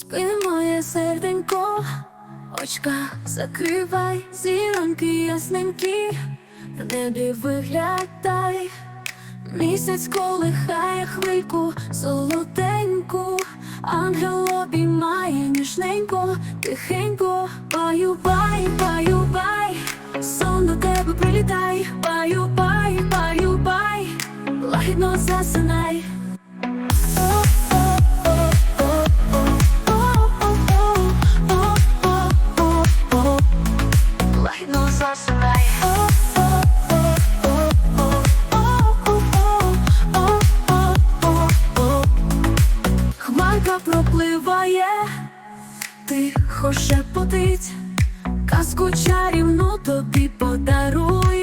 Спи моє серденько, очка закривай, зіронки ясненькі, в небі виглядай, місяць колихає хвильку, золотеньку, ангел обіймає ніжненько, тихенько, баю бай, баю бай, сон до тебе прилітай. Пропливає, тихо шепотить, казку чарівну тобі подарує,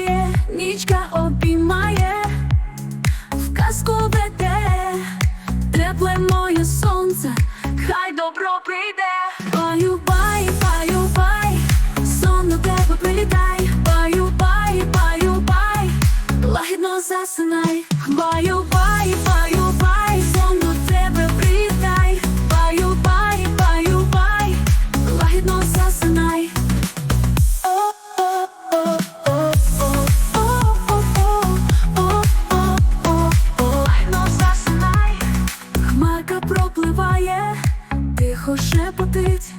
тихо шепотить,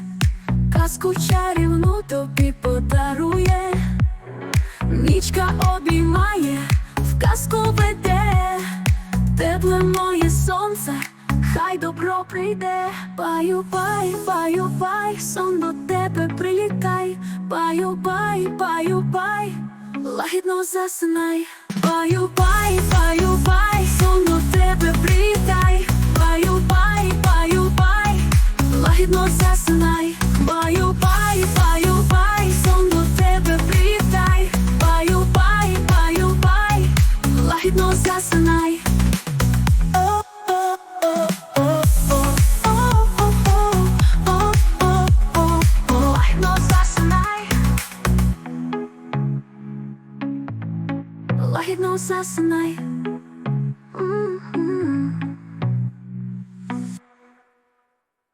казку чарівну тобі подарує, нічка обіймає, в казку веде, тепле моє сонце, хай добро прийде, баю бай, баю бай, сон до тебе прилітай, баю бай, баю бай, лагідно засинай, баю бай, баю бай, сон до лагідно засинай, баю бай, баю бай, сон до тебе прилітай, баю бай, баю бай. Лагідно засинай. Лагідно засинай.